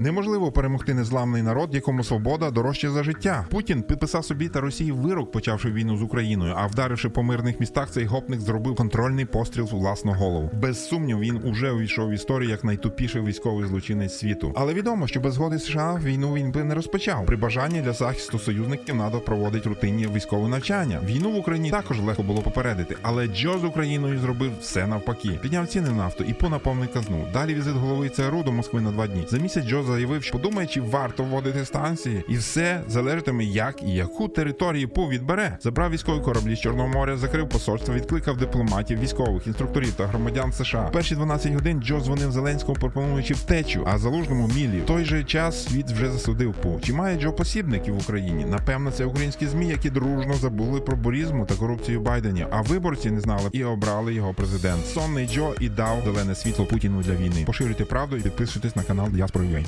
Неможливо перемогти незламний народ, якому свобода дорожче за життя. Путін підписав собі та Росії вирок, почавши війну з Україною. А вдаривши по мирних містах, цей гопник зробив контрольний постріл в власну голову. Без сумнів, він уже увійшов в історію як найтупіший військовий злочинець світу. Але відомо, що без згоди США війну він би не розпочав. При бажанні для захисту союзників НАТО проводить рутинні військові навчання. Війну в Україні також легко було попередити, але Джо з Україною зробив все навпаки. Підняв ціни на нафту і понаповнив казну. Далі візит голови ЦРУ до Москви на два дні. За місяць Джо заявив, що подумає, чи варто вводити станції, і все залежатиме, як і яку територію ПУ відбере. Забрав військові кораблі з Чорного моря, закрив посольство, відкликав дипломатів, військових, інструкторів та громадян США. Перші 12 годин Джо дзвонив Зеленському, пропонуючи втечу, а залужному мілі. В той же час світ вже засудив ПУ. Чи має Джо посібників в Україні? Напевно, це українські змі, які дружно забули про бурізму та корупцію Байдені. А виборці не знали і обрали його президент. Сонний Джо і дав зелене світло Путіну для війни. Поширюйте правду і підписуйтесь на канал Діаспори.ua.